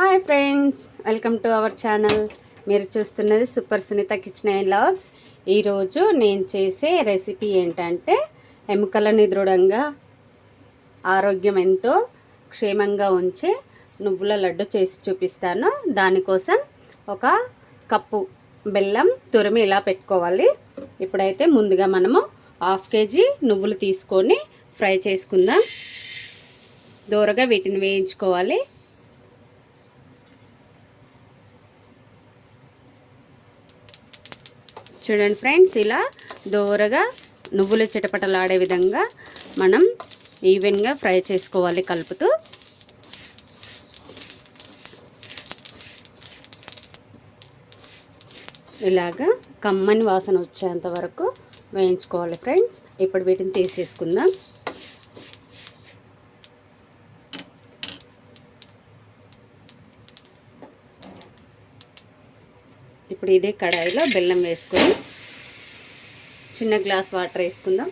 Hi friends welcome to our channel. మీరు చూస్తున్నది super Sunitha kitchen and logs ఈరోజు నేను చేసే రెసిపీ ఏంటంటే ఎముకలని దృఢంగా ఆరోగ్యం ఎంతో క్షేమంగా ఉంచే నువ్వుల లడ్డు చేసి చూపిస్తాను. దానికోసం ఒక కప్పు బెల్లం తురిమి ఇలా పెట్టుకోవాలి. ఇప్పుడైతే ముందుగా మనము హాఫ్ కేజీ నువ్వులు తీసుకొని ఫ్రై చేసుకుందాం. దూరగా వీటిని వేయించుకోవాలి. చూడండి ఫ్రెండ్స్ ఇలా దోరగా నువ్వులు చిటపటలాడే విధంగా మనం ఈవెన్గా ఫ్రై చేసుకోవాలి కలుపుతూ. ఇలాగా కమ్మని వాసన వచ్చేంత వరకు వేయించుకోవాలి ఫ్రెండ్స్. ఇప్పుడు వీటిని తీసేసుకుందాం. ఇప్పుడు ఇదే కడాయిలో బెల్లం వేసుకొని చిన్న గ్లాస్ వాటర్ వేసుకుందాం.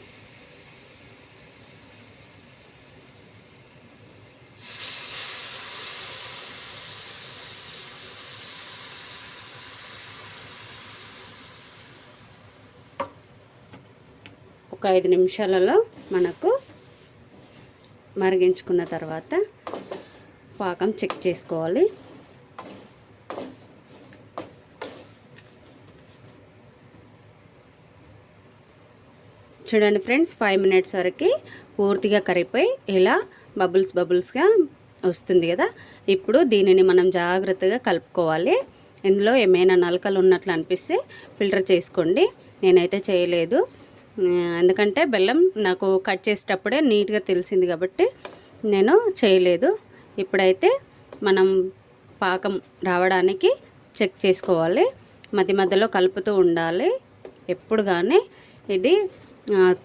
ఒక ఐదు నిమిషాలలో మనకు మరిగించుకున్న తర్వాత పాకం చెక్ చేసుకోవాలి. చూడండి ఫ్రెండ్స్ ఫైవ్ మినిట్స్ వరకు పూర్తిగా కరిగిపోయి ఇలా బబుల్స్ బబుల్స్గా వస్తుంది కదా. ఇప్పుడు దీనిని మనం జాగ్రత్తగా కలుపుకోవాలి. ఇందులో ఏమైనా నలకలు ఉన్నట్లు అనిపిస్తే ఫిల్టర్ చేసుకోండి. నేనైతే చేయలేదు. ఎందుకంటే బెల్లం నాకు కట్ చేసేటప్పుడే నీట్గా తెలిసింది కాబట్టి నేను చేయలేదు. ఇప్పుడైతే మనం పాకం రావడానికి చెక్ చేసుకోవాలి. మధ్య మధ్యలో కలుపుతూ ఉండాలి. ఎప్పుడు కానీ ఇది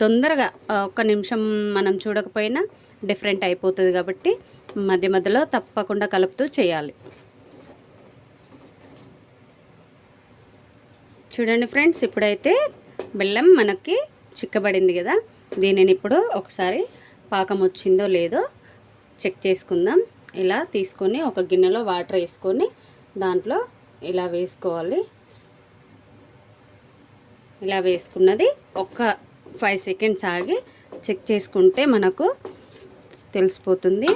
తొందరగా ఒక నిమిషం మనం చూడకపోయినా డిఫరెంట్ అయిపోతుంది కాబట్టి మధ్య మధ్యలో తప్పకుండా కలుపుతూ చేయాలి. చూడండి ఫ్రెండ్స్ ఇప్పుడైతే బెల్లం మనకి చిక్కబడింది కదా దీనిని ఇప్పుడు ఒకసారి పాకం వచ్చిందో లేదో చెక్ చేసుకుందాం. ఇలా తీసుకొని ఒక గిన్నెలో వాటర్ వేసుకొని దాంట్లో ఇలా వేసుకోవాలి. ఇలా వేసుకున్నది ఒక ఫైవ్ సెకండ్స్ ఆగి చెక్ చేసుకుంటే మనకు తెలిసిపోతుంది.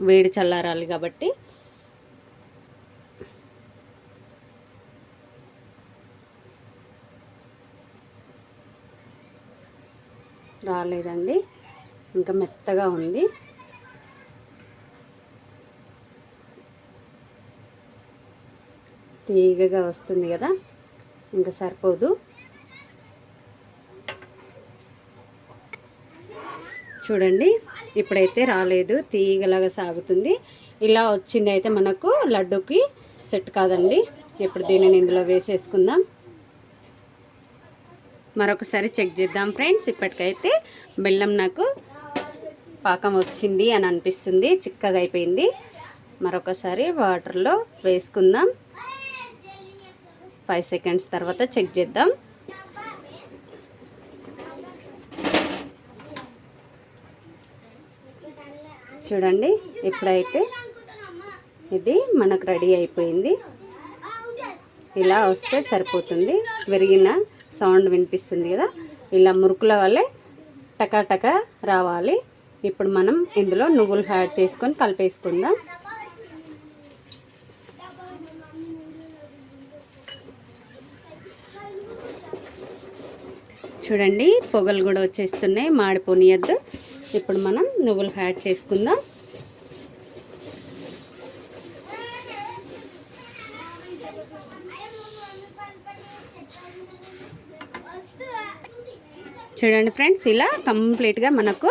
వేడి చల్లారాలి కాబట్టి. రాలేదండి. ఇంకా మెత్తగా ఉంది. తీగగా వస్తుంది కదా. ఇంకా సరిపోదు. చూడండి. ఇప్పుడైతే రాలేదు. తీగలాగా సాగుతుంది. ఇలా వచ్చింది అయితే మనకు లడ్డుకి సెట్ కాదండి. ఇప్పుడు దీనిని ఇందులో వేసేసుకుందాం. మరొకసారి చెక్ చేద్దాం ఫ్రెండ్స్. ఇప్పటికైతే బెల్లం నాకు పాకం వచ్చింది అని అనిపిస్తుంది. చిక్కగా అయిపోయింది. మరొకసారి వాటర్లో వేసుకుందాం. ఫైవ్ సెకండ్స్ తర్వాత చెక్ చేద్దాం. చూడండి ఇప్పుడైతే ఇది మనకు రెడీ అయిపోయింది ఇలా వస్తే సరిపోతుంది. విరిగిన సౌండ్ వినిపిస్తుంది కదా ఇలా మురుకుల వల్లే టకాటక రావాలి. ఇప్పుడు మనం ఇందులో నువ్వులు యాడ్ చేసుకొని కలిపేసుకుందాం. చూడండి పొగలు కూడా వచ్చేస్తున్నాయి మాడిపోనియద్దు. ఇప్పుడు మనం నువ్వులు యాడ్ చేసుకుందాం. చూడండి ఫ్రెండ్స్ ఇలా కంప్లీట్గా మనకు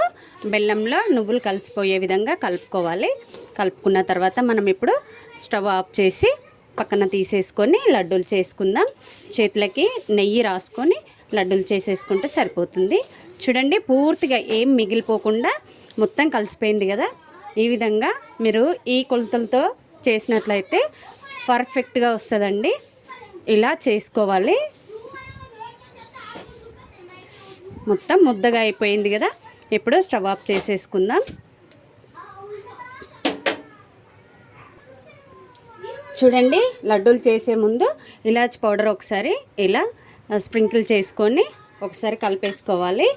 బెల్లంలో నువ్వులు కలిసిపోయే విధంగా కలుపుకోవాలి. కలుపుకున్న తర్వాత మనం ఇప్పుడు స్టవ్ ఆఫ్ చేసి పక్కన తీసేసుకొని లడ్డూలు చేసుకుందాం. చేతులకి నెయ్యి రాసుకొని లడ్డూలు చేసేసుకుంటే సరిపోతుంది. చూడండి పూర్తిగా ఏం మిగిలిపోకుండా మొత్తం కలిసిపోయింది కదా. ఈ విధంగా మీరు ఈ కొలతలతో చేసినట్లయితే పర్ఫెక్ట్గా వస్తుందండి. ఇలా చేసుకోవాలి. మొత్తం ముద్దగా అయిపోయింది కదా. ఇప్పుడు స్టవ్ ఆఫ్ చేసేసుకుందాం. చూడండి లడ్డూలు చేసే ముందు ఇలాచి పౌడర్ ఒకసారి ఇలా స్ప్రింకిల్ చేసుకొని ఒకసారి కలిపేసుకోవాలి.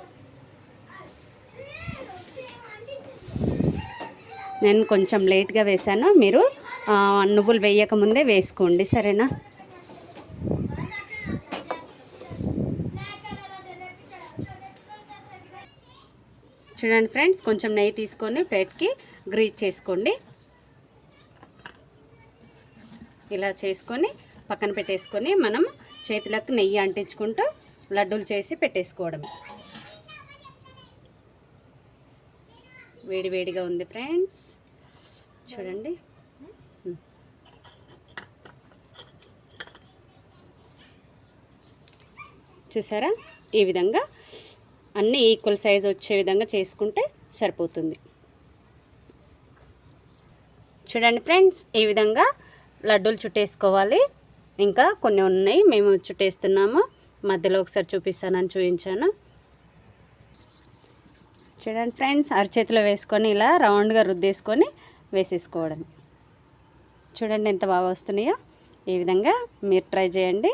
నేను కొంచెం లేట్గా వేశాను. మీరు నువ్వులు వేయక ముందే వేసుకోండి. సరేనా? చూడండి ఫ్రెండ్స్ కొంచెం నెయ్యి తీసుకొని ప్లేట్కి గ్రీజ్ చేసుకోండి. ఇలా చేసుకొని పక్కన పెట్టేసుకొని మనం చేతులకు నెయ్యి అంటించుకుంటూ లడ్డూలు చేసి పెట్టేసుకోవడం వేడివేడిగా ఉంది ఫ్రెండ్స్. చూడండి. చూసారా? ఈ విధంగా అన్నీ ఈక్వల్ సైజ్ వచ్చే విధంగా చేసుకుంటే సరిపోతుంది. చూడండి ఫ్రెండ్స్ ఈ విధంగా లడ్డూలు చుట్టేసుకోవాలి. ఇంకా కొన్ని ఉన్నాయి మేము చుట్టేస్తున్నాము. మధ్యలో ఒకసారి చూపిస్తానని చూపించాను. చూడండి ఫ్రెండ్స్ అరచేతిలో వేసుకొని ఇలా రౌండ్గా రుద్దేసుకొని వేసేసుకోవడం. చూడండి ఎంత బాగా వస్తున్నాయో. ఈ విధంగా మీరు ట్రై చేయండి.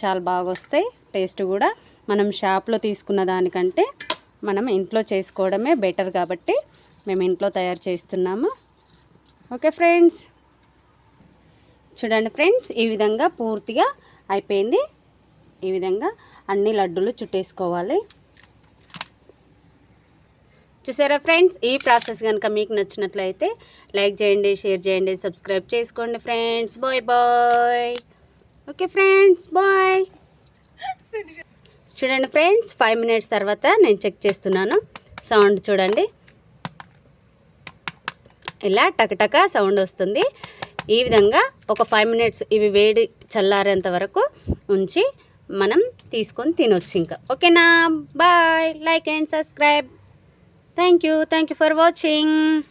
చాలా బాగా వస్తాయి. టేస్ట్ కూడా మనం షాప్లో తీసుకున్న దానికంటే మనం ఇంట్లో చేసుకోవడమే బెటర్ కాబట్టి మేము ఇంట్లో తయారు చేస్తున్నాము. Okay friends. చూడండి ఫ్రెండ్స్ ఈ విధంగా పూర్తిగా అయిపోయింది. ఈ విధంగా అన్ని లడ్డూలు చుట్టేసుకోవాలి. చూసారా ఫ్రెండ్స్? ఈ ప్రాసెస్ కనుక మీకు నచ్చినట్లయితే లైక్ చేయండి షేర్ చేయండి సబ్స్క్రైబ్ చేసుకోండి friends. Bye bye. Okay friends bye. చూడండి ఫ్రెండ్స్ ఫైవ్ మినిట్స్ తర్వాత నేను చెక్ చేస్తున్నాను. సౌండ్ చూడండి. ఇలా టకటక సౌండ్ వస్తుంది. ఈ విధంగా ఒక ఫైవ్ మినిట్స్ ఇవి వేడి చల్లారేంత వరకు ఉంచి మనం తీసుకొని తినొచ్చు ఇంకా. ఓకేనా? Bye. Like and subscribe. Thank you thank you for watching.